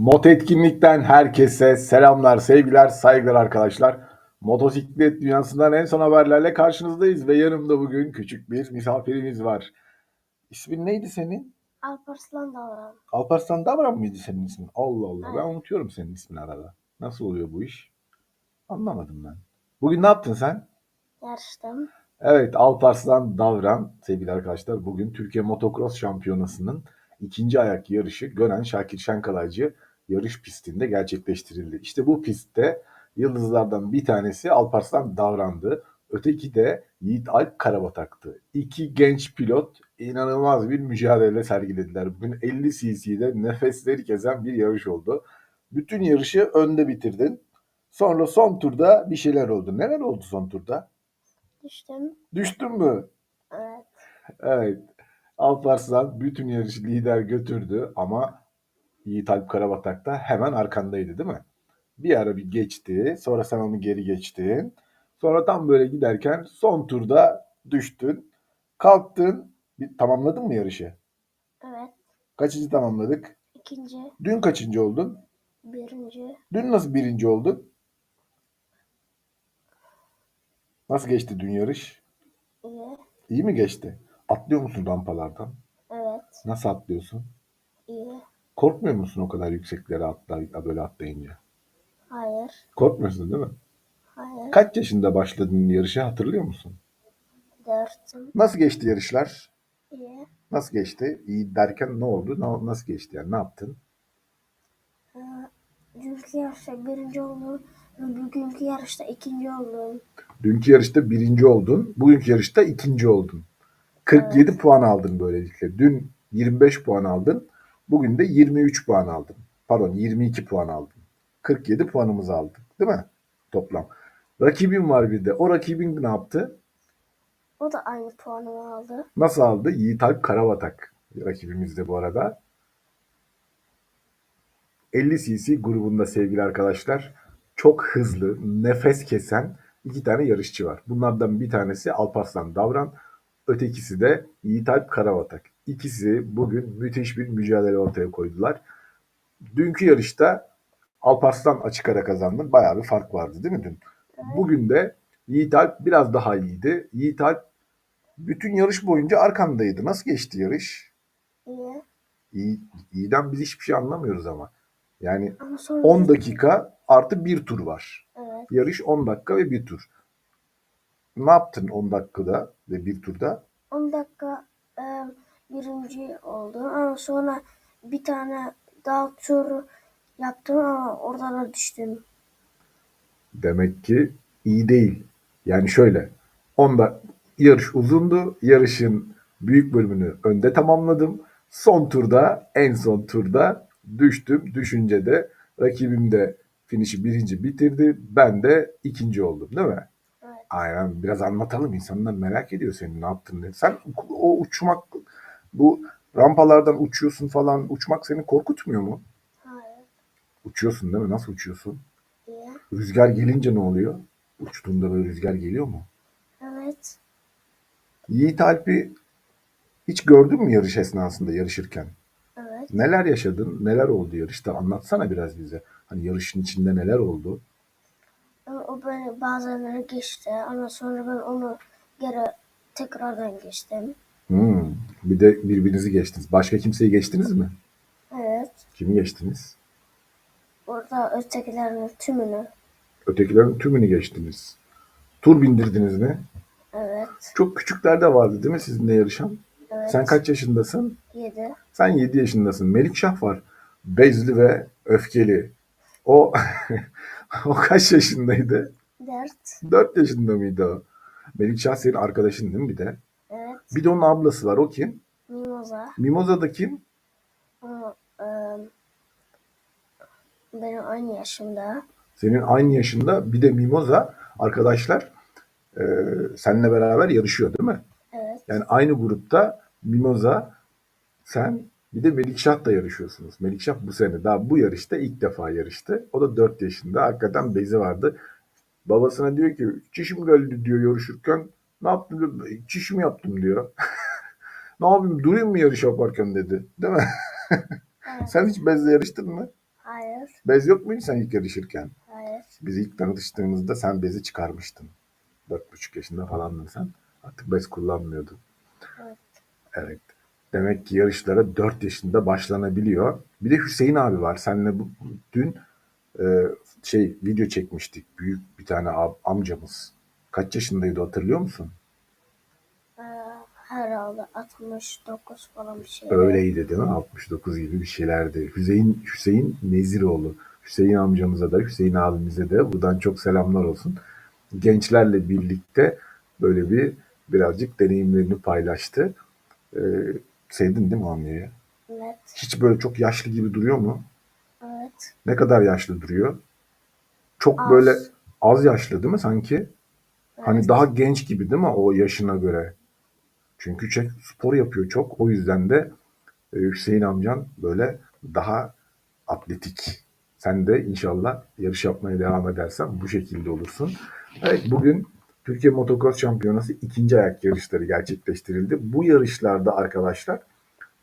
Mot etkinlikten herkese selamlar, sevgiler, saygılar arkadaşlar. Motosiklet dünyasından en son haberlerle karşınızdayız ve yanımda bugün küçük bir misafirimiz var. İsmin neydi senin? Alparslan Davran. Alparslan Davran mıydı senin ismin? Allah Allah ben Evet. unutuyorum senin ismini arada. Nasıl oluyor bu iş? Anlamadım ben. Bugün ne yaptın sen? Yarıştım. Evet Alparslan Davran sevgili arkadaşlar bugün Türkiye Motocross Şampiyonası'nın ikinci ayak yarışı Gönen Şakir Şenkalaycı yarış pistinde gerçekleştirildi. İşte bu pistte yıldızlardan bir tanesi Alparslan Davran'dı. Öteki de Yiğit Alp Karabatak'tı. İki genç pilot inanılmaz bir mücadele sergilediler. Bugün 50 cc'de nefesleri kezen bir yarış oldu. Bütün yarışı önde bitirdin. Sonra son turda bir şeyler oldu. Neler oldu son turda? Düştüm. Düştün mü? Evet. Evet. Alparslan bütün yarışı lider götürdü ama Yiğit Alp Karabatak da hemen arkandaydı değil mi? Bir ara bir geçti. Sonra sen onu geri geçtin. Sonra tam böyle giderken son turda düştün. Kalktın. Bir, tamamladın mı yarışı? Evet. Kaçıncı tamamladık? İkinci. Dün kaçıncı oldun? Birinci. Dün nasıl birinci oldun? Nasıl geçti dün yarış? İyi. İyi mi geçti? Atlıyor musun rampalardan? Evet. Nasıl atlıyorsun? Korkmuyor musun o kadar yükseklere atla, böyle atlayınca? Hayır. Korkmuyorsun değil mi? Hayır. Kaç yaşında başladın yarışa hatırlıyor musun? Dört. Nasıl geçti yarışlar? İyi. Nasıl geçti? İyi derken ne oldu? Na- Nasıl geçti yani? Ne yaptın? Ee, dünkü yarışta birinci oldum. Bugünkü yarışta ikinci oldum. Dünkü yarışta birinci oldun. Bugünkü yarışta ikinci oldun. 47 puan aldın böylelikle. Dün 25 puan aldın. Bugün de 23 puan aldın. Pardon 22 puan aldın. 47 puanımızı aldık. Değil mi? Toplam. Rakibin var bir de. O rakibin ne yaptı? O da aynı puanımı aldı. Nasıl aldı? Yiğit Alp Karabatak rakibimiz de bu arada. 50 cc grubunda sevgili arkadaşlar çok hızlı, nefes kesen iki tane yarışçı var. Bunlardan bir tanesi Alparslan Davran, ötekisi de Yiğit Alp Karabatak. İkisi bugün müthiş bir mücadele ortaya koydular. Dünkü yarışta Alparslan açık ara kazandı. Bayağı bir fark vardı değil mi dün? Bugün de Yiğit Alp biraz daha iyiydi. Yiğit Alp bütün yarış boyunca arkandaydı. Nasıl geçti yarış? İyi. İyi, iyiden biz hiçbir şey anlamıyoruz ama. Yani Ama sonra 10 dakika artı bir tur var. Evet. Yarış 10 dakika ve bir tur. Ne yaptın 10 dakikada ve bir turda? 10 dakika e, birinci oldum. Ama sonra bir tane daha tur yaptım ama orada da düştüm. Demek ki iyi değil. Yani şöyle 10 da yarış uzundu. Yarışın büyük bölümünü önde tamamladım. Son turda en son turda düştüm. Düşünce de rakibim de finişi birinci bitirdi. Ben de ikinci oldum değil mi? Evet. Aynen biraz anlatalım insanlar merak ediyor senin ne yaptın. Sen o uçmak bu rampalardan uçuyorsun falan uçmak seni korkutmuyor mu? Hayır. Uçuyorsun değil mi? Nasıl uçuyorsun? İyi. Rüzgar gelince ne oluyor? Uçtuğunda böyle rüzgar geliyor mu? Evet. Yiğit Alp'i hiç gördün mü yarış esnasında yarışırken? Evet. Neler yaşadın? Neler oldu yarışta? Anlatsana biraz bize. Hani yarışın içinde neler oldu? O beni bazenleri geçti ama sonra ben onu geri tekrardan geçtim. Hmm, bir de birbirinizi geçtiniz. Başka kimseyi geçtiniz mi? Evet. Kimi geçtiniz? Orada ötekilerin tümünü. Ötekilerin tümünü geçtiniz. Tur bindirdiniz mi? Evet. Çok küçükler de vardı değil mi sizinle yarışan? Evet. Sen kaç yaşındasın? Yedi. Sen 7 yaşındasın. Melikşah var. Bezli ve öfkeli. O o kaç yaşındaydı? Dört. 4 yaşında mıydı o? Melikşah senin arkadaşın değil mi bir de? Bir de onun ablası var. O kim? Mimoza. Mimoza da kim? E, benim aynı yaşımda. Senin aynı yaşında. Bir de Mimoza arkadaşlar e, seninle beraber yarışıyor değil mi? Evet. Yani aynı grupta Mimoza, sen bir de Melikşah da yarışıyorsunuz. Melikşah bu sene daha bu yarışta ilk defa yarıştı. O da 4 yaşında. Hakikaten bezi vardı. Babasına diyor ki çişim geldi diyor yarışırken. Ne yaptın diyor. Çişimi yaptım diyor. ne yapayım durayım mı yarış yaparken dedi. Değil mi? Evet. Sen hiç bezle yarıştın mı? Hayır. Bez yok muydu sen ilk yarışırken? Hayır. Biz ilk tanıştığımızda sen bezi çıkarmıştın. Dört buçuk yaşında falandın sen. Artık bez kullanmıyordun. Evet. Evet. Demek ki yarışlara 4 yaşında başlanabiliyor. Bir de Hüseyin abi var. Seninle bu, dün e, şey video çekmiştik. Büyük bir tane ab- amcamız. Kaç yaşındaydı hatırlıyor musun? Ee, herhalde 69 falan bir şey. Öyleydi değil mi? 69 gibi bir şeylerdi. Hüseyin Hüseyin Neziroğlu. Hüseyin amcamıza da Hüseyin abimize de buradan çok selamlar olsun. Gençlerle birlikte böyle bir birazcık deneyimlerini paylaştı. Ee, sevdin değil mi amcayı? Evet. Hiç böyle çok yaşlı gibi duruyor mu? Evet. Ne kadar yaşlı duruyor? Çok Az. böyle az yaşlı değil mi sanki? Hani daha genç gibi değil mi o yaşına göre? Çünkü çok spor yapıyor çok. O yüzden de e, Hüseyin amcan böyle daha atletik. Sen de inşallah yarış yapmaya devam edersen bu şekilde olursun. Evet bugün Türkiye Motocross Şampiyonası ikinci ayak yarışları gerçekleştirildi. Bu yarışlarda arkadaşlar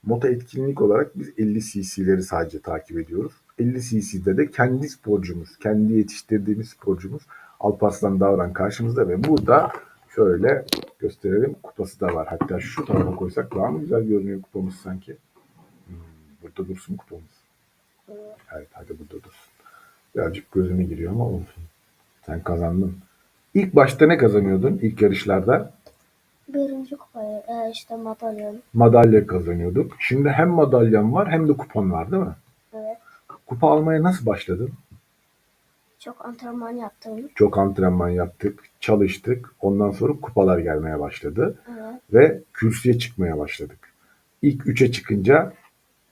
moto etkinlik olarak biz 50 cc'leri sadece takip ediyoruz. 50 cc'de de kendi sporcumuz, kendi yetiştirdiğimiz sporcumuz Alparslan Davran karşımızda ve burada şöyle gösterelim kupası da var. Hatta şu tarafa koysak daha mı güzel görünüyor kupamız sanki? Hmm, burada dursun kupamız. Evet hadi burada dursun. Birazcık gözüme giriyor ama olsun. Sen kazandın. İlk başta ne kazanıyordun ilk yarışlarda? Birinci kupayı e, işte madalyon. Madalya kazanıyorduk. Şimdi hem madalyan var hem de kupon var değil mi? Evet. Kupa almaya nasıl başladın? Çok antrenman yaptım. Çok antrenman yaptık, çalıştık. Ondan sonra kupalar gelmeye başladı. Evet. Ve kürsüye çıkmaya başladık. İlk üçe çıkınca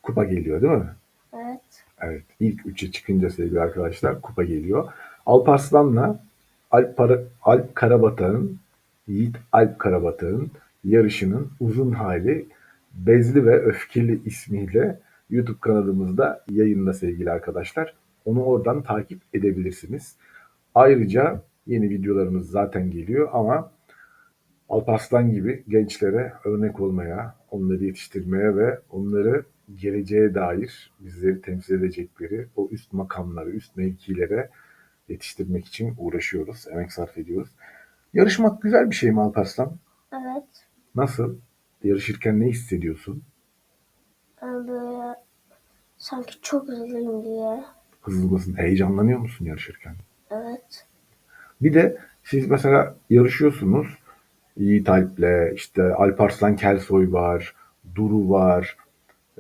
kupa geliyor değil mi? Evet. Evet. ilk üçe çıkınca sevgili arkadaşlar kupa geliyor. Alparslan'la Alp, Para- Alp Karabatak'ın Yiğit Alp Karabatak'ın yarışının uzun hali Bezli ve Öfkeli ismiyle YouTube kanalımızda yayında sevgili arkadaşlar. Onu oradan takip edebilirsiniz. Ayrıca yeni videolarımız zaten geliyor ama Alparslan gibi gençlere örnek olmaya, onları yetiştirmeye ve onları geleceğe dair bizleri temsil edecekleri o üst makamları, üst mevkilere yetiştirmek için uğraşıyoruz, emek sarf ediyoruz. Yarışmak güzel bir şey mi Alparslan? Evet. Nasıl? Yarışırken ne hissediyorsun? Böyle sanki çok hızlıyım diye. Hızlı mısın? Heyecanlanıyor musun yarışırken? Evet. Bir de siz mesela yarışıyorsunuz. Yiğit Alp'le, işte Alparslan Kelsoy var, Duru var,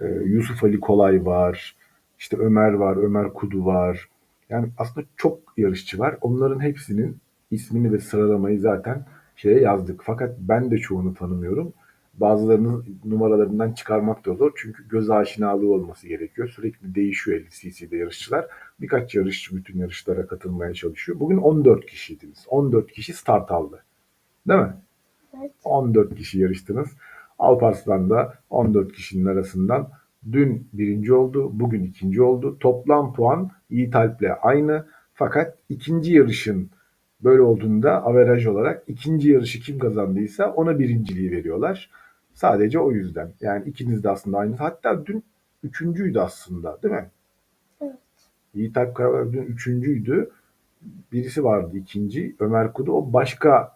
e, Yusuf Ali Kolay var, işte Ömer var, Ömer Kudu var. Yani aslında çok yarışçı var. Onların hepsinin ismini ve sıralamayı zaten şeye yazdık. Fakat ben de çoğunu tanımıyorum. Bazılarının numaralarından çıkarmak da zor. Çünkü göz aşinalığı olması gerekiyor. Sürekli değişiyor 50 cc'de yarışçılar. Birkaç yarışçı bütün yarışlara katılmaya çalışıyor. Bugün 14 kişiydiniz. 14 kişi start aldı. Değil mi? Evet. 14 kişi yarıştınız. Alparslan da 14 kişinin arasından dün birinci oldu, bugün ikinci oldu. Toplam puan Yiğit Alp'le aynı. Fakat ikinci yarışın böyle olduğunda averaj olarak ikinci yarışı kim kazandıysa ona birinciliği veriyorlar. Sadece o yüzden. Yani ikiniz de aslında aynı. Hatta dün üçüncüydü aslında değil mi? Evet. Yiğit Alp Karalar dün üçüncüydü. Birisi vardı ikinci. Ömer Kudu o başka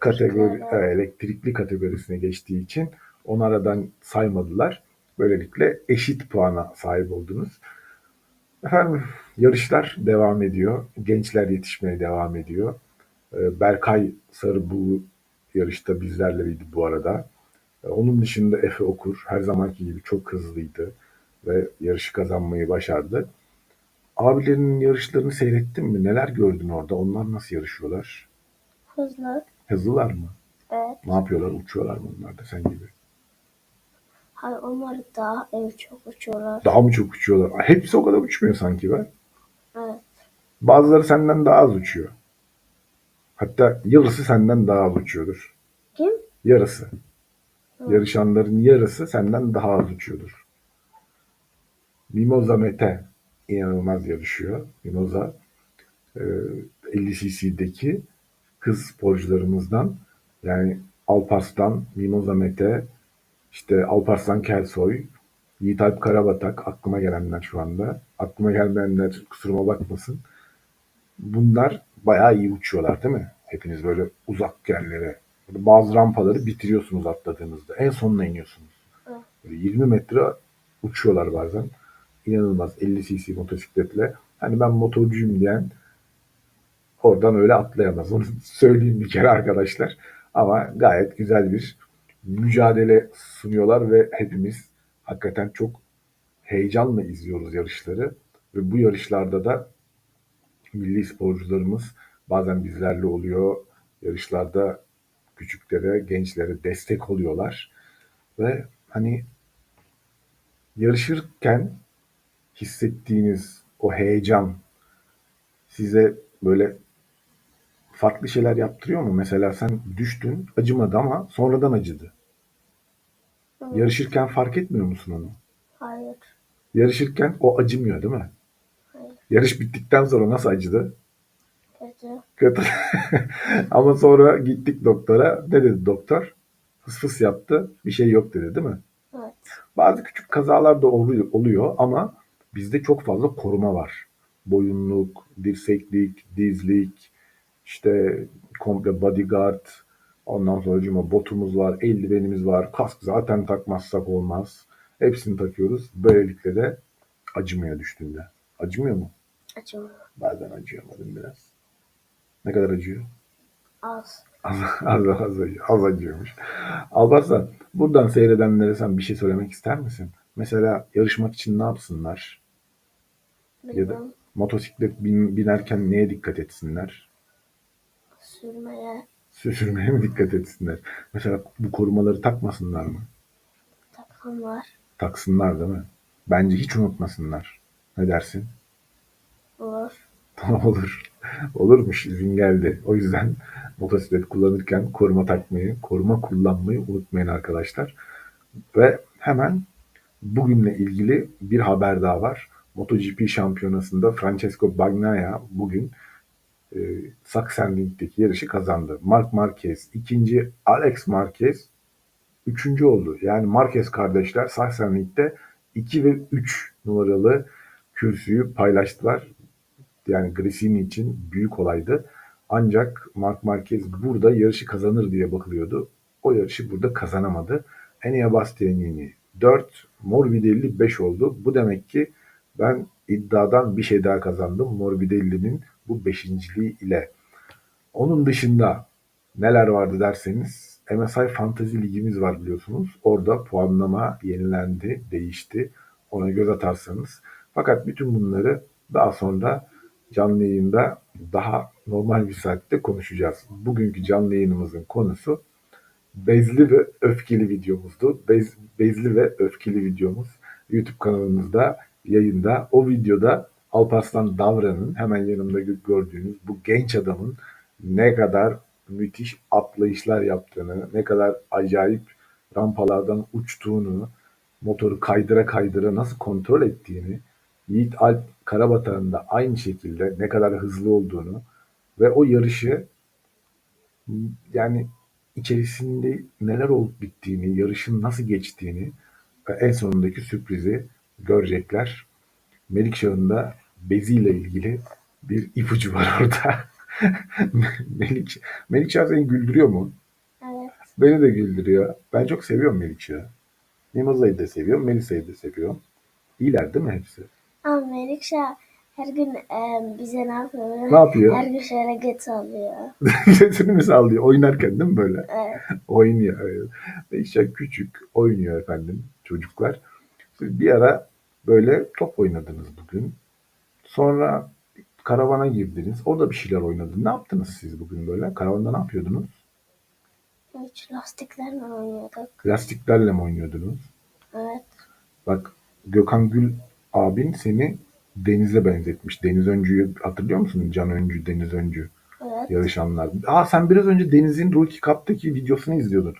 kategori Elektrikler, e, elektrikli kategorisine geçtiği için onu aradan saymadılar. Böylelikle eşit puana sahip oldunuz. Efendim yarışlar devam ediyor. Gençler yetişmeye devam ediyor. Ee, Berkay Sarı bu yarışta bizlerleydi bu arada. Ee, Onun dışında Efe Okur her zamanki gibi çok hızlıydı ve yarışı kazanmayı başardı. Abilerinin yarışlarını seyrettin mi? Neler gördün orada? Onlar nasıl yarışıyorlar? Hızlı. Hızlılar mı? Evet. Ne yapıyorlar? Uçuyorlar mı onlar da sen gibi? Hayır onlar daha ev çok uçuyorlar. Daha mı çok uçuyorlar? Hepsi o kadar uçmuyor sanki be. Evet. Bazıları senden daha az uçuyor. Hatta yarısı senden daha az uçuyordur. Kim? Yarısı. Yarışanların yarısı senden daha az uçuyordur. Mimoza Mete inanılmaz yarışıyor. Mimoza e, 50 cc'deki kız sporcularımızdan yani Alparslan, Mimoza Mete, işte Alparslan Kelsoy, Yiğit Alp Karabatak aklıma gelenler şu anda. Aklıma gelmeyenler kusuruma bakmasın. Bunlar bayağı iyi uçuyorlar değil mi? Hepiniz böyle uzak yerlere. Bazı rampaları bitiriyorsunuz atladığınızda. En sonuna iniyorsunuz. Böyle 20 metre uçuyorlar bazen. İnanılmaz 50 cc motosikletle. Hani ben motorcuyum diyen oradan öyle atlayamaz. Onu söyleyeyim bir kere arkadaşlar. Ama gayet güzel bir mücadele sunuyorlar ve hepimiz hakikaten çok heyecanla izliyoruz yarışları. Ve bu yarışlarda da milli sporcularımız bazen bizlerle oluyor. Yarışlarda küçüklere, gençlere destek oluyorlar. Ve hani yarışırken hissettiğiniz o heyecan size böyle farklı şeyler yaptırıyor mu? Mesela sen düştün, acımadı ama sonradan acıdı. Evet. Yarışırken fark etmiyor musun onu? Hayır. Yarışırken o acımıyor değil mi? Yarış bittikten sonra nasıl acıdı? Kötü. Kötü. Ama sonra gittik doktora. Ne dedi doktor? Fıs fıs yaptı. Bir şey yok dedi değil mi? Evet. Bazı küçük kazalar da oluyor, oluyor ama bizde çok fazla koruma var. Boyunluk, dirseklik, dizlik, işte komple bodyguard, ondan sonra botumuz var, eldivenimiz var, kask zaten takmazsak olmaz. Hepsini takıyoruz. Böylelikle de acımıyor düştüğünde. Acımıyor mu? Acımıyor. Bazen acıyor ama biraz. Ne kadar acıyor? Az. Az, az, az, acıyor- az acıyormuş. Alparslan, buradan seyredenlere sen bir şey söylemek ister misin? Mesela yarışmak için ne yapsınlar? Ya da motosiklet bin- binerken neye dikkat etsinler? Sürmeye Sürmeye mi dikkat etsinler? Mesela bu korumaları takmasınlar mı? takan var. Taksınlar değil mi? Bence hiç unutmasınlar. Ne dersin? Olur. Olur. Olurmuş izin geldi. O yüzden motosiklet kullanırken koruma takmayı, koruma kullanmayı unutmayın arkadaşlar. Ve hemen bugünle ilgili bir haber daha var. MotoGP şampiyonasında Francesco Bagnaia bugün e, Sachsenring'deki yarışı kazandı. Marc Marquez ikinci, Alex Marquez üçüncü oldu. Yani Marquez kardeşler Sachsenring'de 2 ve 3 numaralı kürsüyü paylaştılar. Yani Gresini için büyük olaydı. Ancak Marc Marquez burada yarışı kazanır diye bakılıyordu. O yarışı burada kazanamadı. Enea Bastianini 4, Morbidelli 5 oldu. Bu demek ki ben iddiadan bir şey daha kazandım. Morbidelli'nin bu beşinciliği ile. Onun dışında neler vardı derseniz MSI Fantasy Ligimiz var biliyorsunuz. Orada puanlama yenilendi, değişti. Ona göz atarsanız. Fakat bütün bunları daha sonra canlı yayında daha normal bir saatte konuşacağız. Bugünkü canlı yayınımızın konusu bezli ve öfkeli videomuzdu. Bez, bezli ve öfkeli videomuz YouTube kanalımızda yayında. O videoda Alparslan Davran'ın hemen yanımda gö- gördüğünüz bu genç adamın ne kadar müthiş atlayışlar yaptığını, ne kadar acayip rampalardan uçtuğunu, motoru kaydıra kaydıra nasıl kontrol ettiğini, Yiğit Alp Karabatak'ın da aynı şekilde ne kadar hızlı olduğunu ve o yarışı yani içerisinde neler olup bittiğini, yarışın nasıl geçtiğini ve en sonundaki sürprizi görecekler. Melikşah'ın beziyle ilgili bir ipucu var orada. Melik, Melikşah seni güldürüyor mu? Evet. Beni de güldürüyor. Ben çok seviyorum Melikşah'ı. Mimoza'yı da seviyorum, Melisa'yı da seviyorum. İyiler değil mi hepsi? Ama Melikşah her gün e, bize ne yapıyor? Ne yapıyor? Her gün şöyle göt alıyor. Sesini mi sallıyor? Oynarken değil mi böyle? Evet. Oynuyor. Evet. Melikşah küçük oynuyor efendim çocuklar. Siz bir ara böyle top oynadınız bugün. Sonra karavana girdiniz. Orada bir şeyler oynadınız. Ne yaptınız siz bugün böyle? Karavanda ne yapıyordunuz? Hiç lastiklerle oynuyorduk. Lastiklerle mi oynuyordunuz? Evet. Bak Gökhan Gül abin seni Deniz'e benzetmiş. Deniz Öncü'yü hatırlıyor musun? Can Öncü, Deniz Öncü Evet. yarışanlar. Aa sen biraz önce Deniz'in Rookie Cup'taki videosunu izliyordun.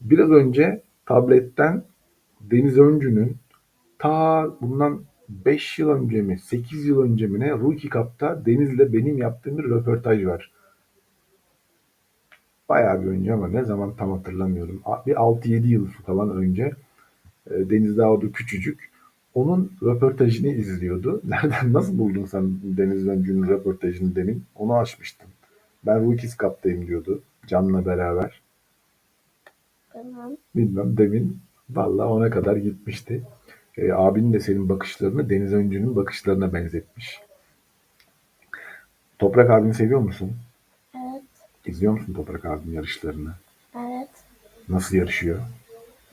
Biraz önce tabletten Deniz Öncü'nün ta bundan 5 yıl önce mi 8 yıl önce mi ne Rookie Cup'ta Deniz'le benim yaptığım bir röportaj var. Bayağı bir önce ama ne zaman tam hatırlamıyorum. Bir 6-7 yıl falan önce E, Deniz daha orada küçücük. Onun röportajını izliyordu. Nereden, nasıl buldun sen Deniz Öncü'nün röportajını demin? Onu açmıştım. Ben Rookies Cup'tayım diyordu. Can'la beraber. Bilmem. Bilmem demin valla ona kadar gitmişti. E, abinin de senin bakışlarını Deniz Öncü'nün bakışlarına benzetmiş. Toprak abini seviyor musun? Evet. İzliyor musun Toprak abinin yarışlarını? Evet. Nasıl yarışıyor?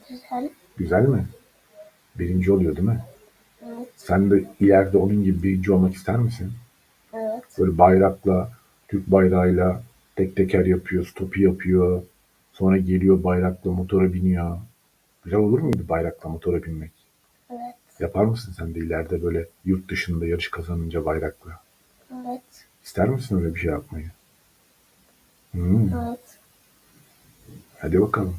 Güzel. Güzel mi? Birinci oluyor değil mi? Evet. Sen de ileride onun gibi birinci olmak ister misin? Evet. Böyle bayrakla, Türk bayrağıyla tek teker yapıyor, stopu yapıyor. Sonra geliyor bayrakla motora biniyor. Güzel olur muydu bayrakla motora binmek? Evet. Yapar mısın sen de ileride böyle yurt dışında yarış kazanınca bayrakla? Evet. İster misin öyle bir şey yapmayı? Hmm, Evet. hadi bakalım.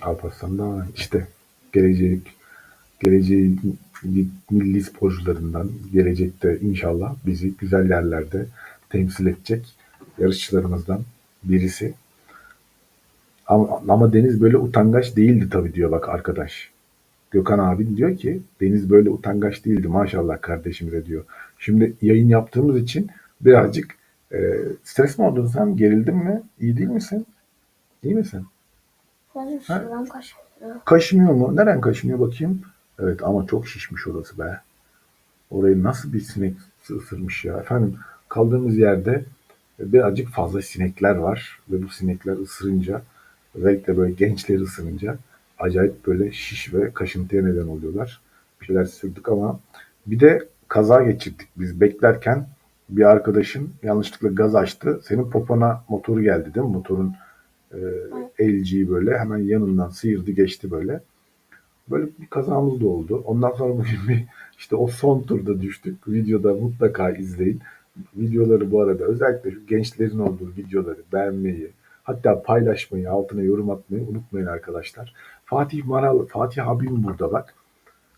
Alparslan da işte gelecek geleceğin milli sporcularından gelecekte inşallah bizi güzel yerlerde temsil edecek yarışçılarımızdan birisi. Ama, ama Deniz böyle utangaç değildi tabii diyor bak arkadaş. Gökhan abin diyor ki Deniz böyle utangaç değildi maşallah kardeşimize diyor. Şimdi yayın yaptığımız için birazcık e, stres mi oldun sen? Gerildin mi? İyi değil misin? İyi misin? Şuradan kaşınıyor. Kaşınıyor mu? Neren kaşınıyor bakayım? Evet ama çok şişmiş orası be. Orayı nasıl bir sinek ısırmış ya. Efendim kaldığımız yerde birazcık fazla sinekler var. Ve bu sinekler ısırınca özellikle böyle gençleri ısırınca acayip böyle şiş ve kaşıntıya neden oluyorlar. Bir şeyler sürdük ama bir de kaza geçirdik. Biz beklerken bir arkadaşın yanlışlıkla gaz açtı. Senin popona motoru geldi değil mi? Motorun e, LG böyle hemen yanından sıyırdı geçti böyle. Böyle bir kazamız da oldu. Ondan sonra bugün bir işte o son turda düştük. Videoda mutlaka izleyin. Videoları bu arada özellikle şu gençlerin olduğu videoları beğenmeyi, hatta paylaşmayı, altına yorum atmayı unutmayın arkadaşlar. Fatih Maral, Fatih abim burada bak.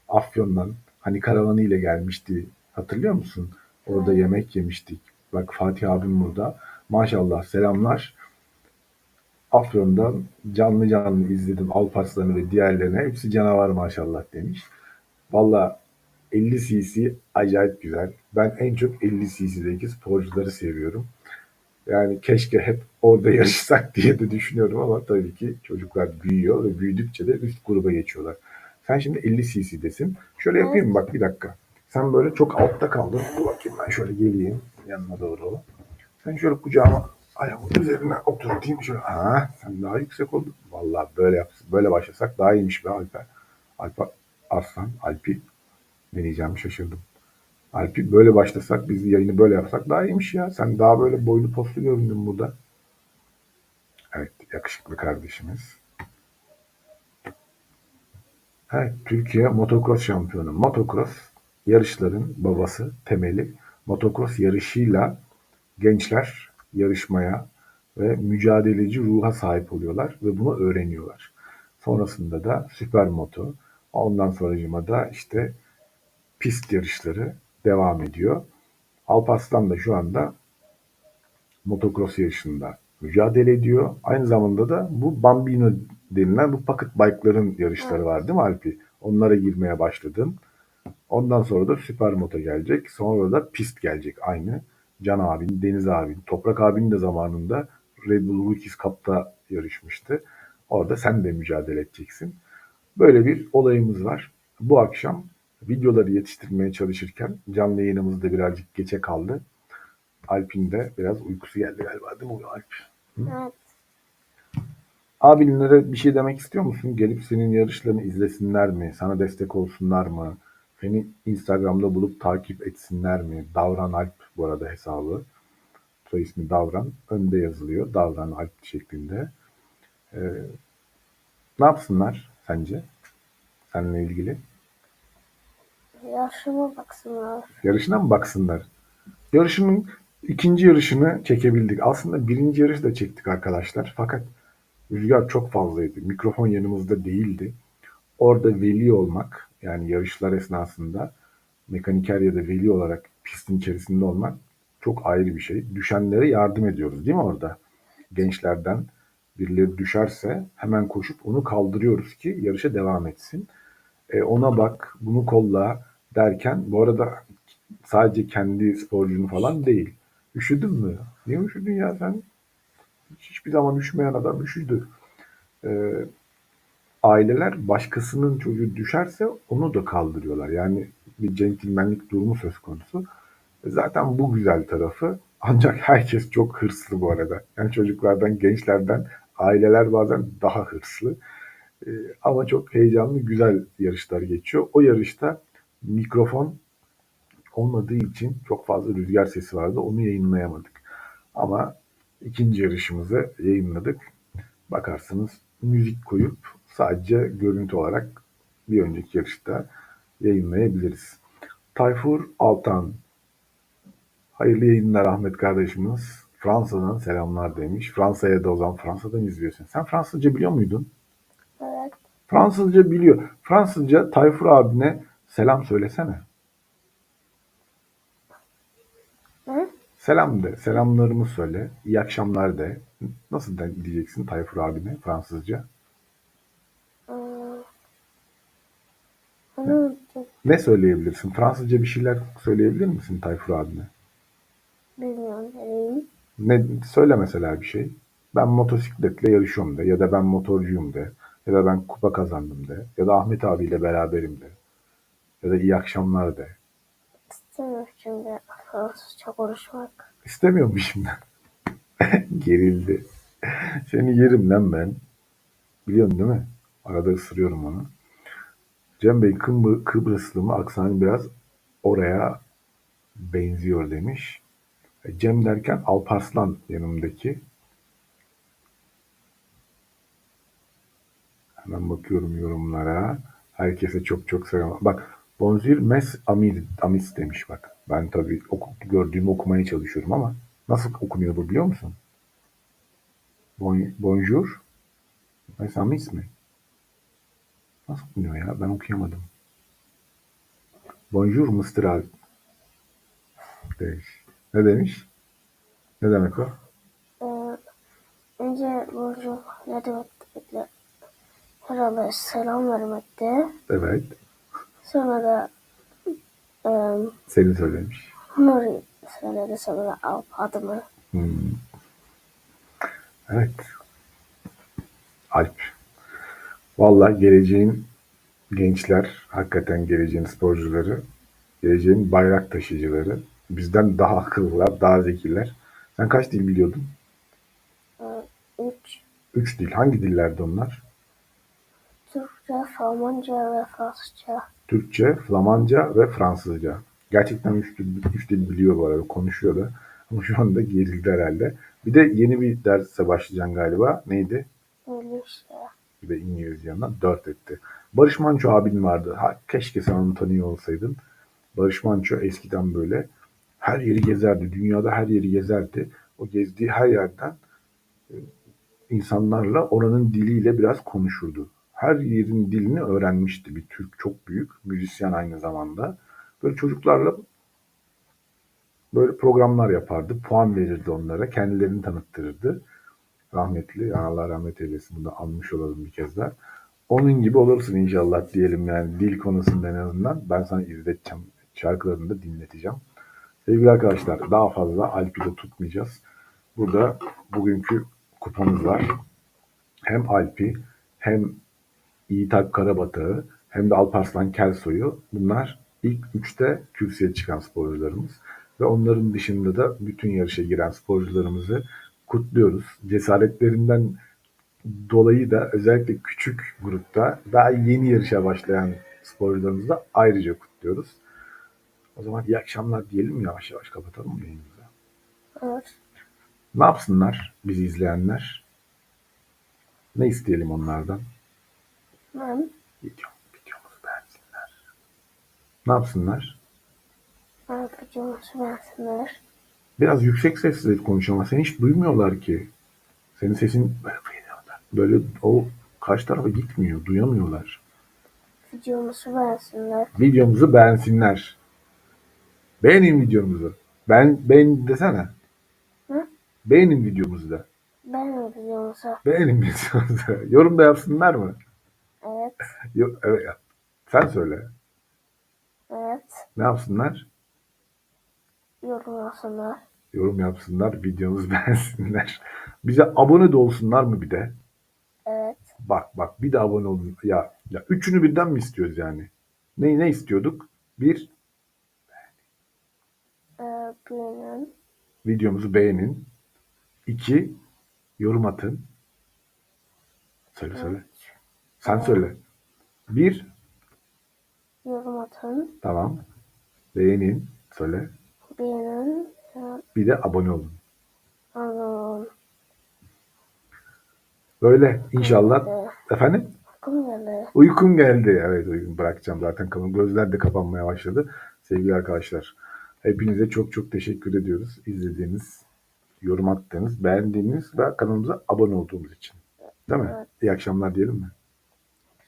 Afyon'dan hani karavanı ile gelmişti. Hatırlıyor musun? Orada yemek yemiştik. Bak Fatih abim burada. Maşallah selamlar. Afyon'dan canlı canlı izledim Alparslan'ı ve diğerlerini. Hepsi canavar maşallah demiş. Valla 50 cc acayip güzel. Ben en çok 50 cc'deki sporcuları seviyorum. Yani keşke hep orada yarışsak diye de düşünüyorum ama tabii ki çocuklar büyüyor ve büyüdükçe de üst gruba geçiyorlar. Sen şimdi 50 cc'desin. Şöyle yapayım mı? Bak bir dakika. Sen böyle çok altta kaldın. Dur bakayım ben şöyle geleyim yanına doğru. Sen şöyle kucağıma ayağımın üzerine oturtayım şöyle. Ha, sen daha yüksek oldun. Vallahi böyle yap, böyle başlasak daha iyiymiş be Alper. Alper Arslan, Alpi ne diyeceğimi şaşırdım. Alpi böyle başlasak, biz yayını böyle yapsak daha iyiymiş ya. Sen daha böyle boylu postlu göründün burada. Evet, yakışıklı kardeşimiz. Evet, Türkiye motocross şampiyonu. Motocross yarışların babası, temeli. Motocross yarışıyla gençler yarışmaya ve mücadeleci ruha sahip oluyorlar ve bunu öğreniyorlar. Sonrasında da süpermoto, ondan sonracıma da işte pist yarışları devam ediyor. Alparslan da şu anda motocross yarışında mücadele ediyor. Aynı zamanda da bu Bambino denilen bu pocket bike'ların yarışları var değil mi Alpi? Onlara girmeye başladın. Ondan sonra da süpermoto gelecek. Sonra da pist gelecek aynı. Can abin, Deniz abin, Toprak abin de zamanında Red Bull Rookies Cup'ta yarışmıştı. Orada sen de mücadele edeceksin. Böyle bir olayımız var. Bu akşam videoları yetiştirmeye çalışırken canlı yayınımız da birazcık geçe kaldı. Alp'in de biraz uykusu geldi galiba değil mi Alp? Evet. Abinlere bir şey demek istiyor musun? Gelip senin yarışlarını izlesinler mi? Sana destek olsunlar mı? Seni Instagram'da bulup takip etsinler mi? Davran Alp bu arada hesabı. Soy ismi Davran. Önde yazılıyor. Davran Alp şeklinde. Ee, ne yapsınlar sence? Seninle ilgili. Yaşıma baksınlar. Yarışına mı baksınlar? Yarışının ikinci yarışını çekebildik. Aslında birinci yarışı da çektik arkadaşlar. Fakat rüzgar çok fazlaydı. Mikrofon yanımızda değildi. Orada veli olmak yani yarışlar esnasında mekaniker ya da veli olarak pistin içerisinde olmak çok ayrı bir şey. Düşenlere yardım ediyoruz değil mi orada? Gençlerden birileri düşerse hemen koşup onu kaldırıyoruz ki yarışa devam etsin. e, ona bak, bunu kolla derken bu arada sadece kendi sporcunu falan değil. Üşüdün mü? Niye üşüdün ya sen? Hiçbir zaman üşümeyen adam üşüdü. E, aileler başkasının çocuğu düşerse onu da kaldırıyorlar. Yani bir centilmenlik durumu söz konusu. Zaten bu güzel tarafı. Ancak herkes çok hırslı bu arada. Yani çocuklardan, gençlerden aileler bazen daha hırslı. Ee, ama çok heyecanlı, güzel yarışlar geçiyor. O yarışta mikrofon olmadığı için çok fazla rüzgar sesi vardı. Onu yayınlayamadık. Ama ikinci yarışımızı yayınladık. Bakarsınız müzik koyup sadece görüntü olarak bir önceki yarışta yayınlayabiliriz. Tayfur Altan Hayırlı yayınlar Ahmet kardeşimiz. Fransa'dan selamlar demiş. Fransa'ya da o zaman Fransa'dan izliyorsun. Sen Fransızca biliyor muydun? Evet. Fransızca biliyor. Fransızca Tayfur abine selam söylesene. Hı? Selam de. Selamlarımı söyle. İyi akşamlar de. Nasıl diyeceksin Tayfur abine Fransızca? Ne söyleyebilirsin? Fransızca bir şeyler söyleyebilir misin Tayfur abine? Bilmiyorum. Nereyim? Ne söyle mesela bir şey. Ben motosikletle yarışıyorum de ya da ben motorcuyum de ya da ben kupa kazandım de ya da Ahmet abiyle beraberim de ya da iyi akşamlar de. İstemiyorum şimdi Fransızca konuşmak. İstemiyor mu şimdi? Gerildi. Seni yerim lan ben. Biliyorsun değil mi? Arada ısırıyorum onu. Cem Bey Kımbı, Kıbrıslı mı? Aksanı biraz oraya benziyor demiş. E, Cem derken Alparslan yanımdaki. Hemen bakıyorum yorumlara. Herkese çok çok selam. Bak Bonjour mes amis, amis demiş bak. Ben tabii oku, gördüğümü okumaya çalışıyorum ama nasıl okunuyor bu biliyor musun? Bon, bonjour mes amis mi? Nasıl okunuyor ya? Ben okuyamadım. Bonjour Mr. demiş. Ne demiş? Ne demek o? Ee, önce bonjour ne demek. Herhalde selam vermekte. Evet. Sonra da e, Seni söylemiş. Nuri söyledi sonra da Alp adımı. Hmm. Evet. Alp. Vallahi geleceğin gençler, hakikaten geleceğin sporcuları, geleceğin bayrak taşıyıcıları, bizden daha akıllılar, daha zekiler. Sen kaç dil biliyordun? Ee, üç. Üç dil. Hangi dillerde onlar? Türkçe, Almanca ve Fransızca. Türkçe, Flamanca ve Fransızca. Gerçekten üç dil, üç dil biliyor bu arada, konuşuyor da. Ama şu anda gerildi herhalde. Bir de yeni bir derse başlayacaksın galiba. Neydi? Öyle de İngilizce yanına dört etti. Barış Manço abin vardı. Ha, keşke sen onu tanıyor olsaydın. Barış Manço eskiden böyle her yeri gezerdi. Dünyada her yeri gezerdi. O gezdiği her yerden e, insanlarla oranın diliyle biraz konuşurdu. Her yerin dilini öğrenmişti. Bir Türk çok büyük. Müzisyen aynı zamanda. Böyle çocuklarla böyle programlar yapardı. Puan verirdi onlara. Kendilerini tanıttırırdı rahmetli. Allah rahmet eylesin. Bunu anmış olalım bir kez daha. Onun gibi olursun inşallah diyelim yani dil konusunda en azından. Ben sana izleteceğim. Şarkılarını da dinleteceğim. Sevgili arkadaşlar daha fazla Alp'i de tutmayacağız. Burada bugünkü kupamız var. Hem Alp'i hem Yiğitalp Karabatak'ı hem de Alparslan Kelsoy'u bunlar ilk üçte kürsüye çıkan sporcularımız. Ve onların dışında da bütün yarışa giren sporcularımızı kutluyoruz. Cesaretlerinden dolayı da özellikle küçük grupta daha yeni yarışa başlayan sporcularımızı da ayrıca kutluyoruz. O zaman iyi akşamlar diyelim yavaş yavaş kapatalım mı yayınımızı? Evet. Ne yapsınlar bizi izleyenler? Ne isteyelim onlardan? Ben, Video, videomuzu beğensinler. Ne yapsınlar? ben videomuzu beğensinler. Biraz yüksek sesle konuş ama seni hiç duymuyorlar ki. Senin sesin böyle böyle o karşı tarafa gitmiyor, duyamıyorlar. Videomuzu beğensinler. Videomuzu beğensinler. Beğenin videomuzu. Ben beğen desene. Hı? Beğenin videomuzu da. Beğenin videomuzu. Beğenin videomuzu. Yorum da yapsınlar mı? Evet. Yo- evet. Sen söyle. Evet. Ne yapsınlar? Yorum yazsınlar. Yorum yapsınlar, videomuzu beğensinler. Bize abone de olsunlar mı bir de? Evet. Bak bak bir de abone olun. Ya, ya üçünü birden mi istiyoruz yani? Ne, ne istiyorduk? Bir, Ee, beğenin. videomuzu beğenin. İki, yorum atın. Söyle söyle. Sen söyle. Bir, Yorum atın. tamam. Beğenin. Söyle. Beğenin. Bir de abone olun. Anladım. Böyle inşallah. Efendim? Aklım geldi. Uykum geldi. Evet uykum bırakacağım zaten. Gözler de kapanmaya başladı. Sevgili arkadaşlar. Hepinize çok çok teşekkür ediyoruz. İzlediğiniz, yorum attığınız, beğendiğiniz ve kanalımıza abone olduğunuz için. Değil mi? Evet. İyi akşamlar diyelim mi?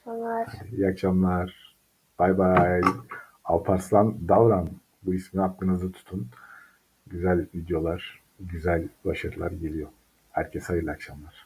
Soner. İyi akşamlar. Bay bay. Alparslan Davran. Bu ismi aklınızda tutun. Güzel videolar, güzel başarılar geliyor. Herkese hayırlı akşamlar.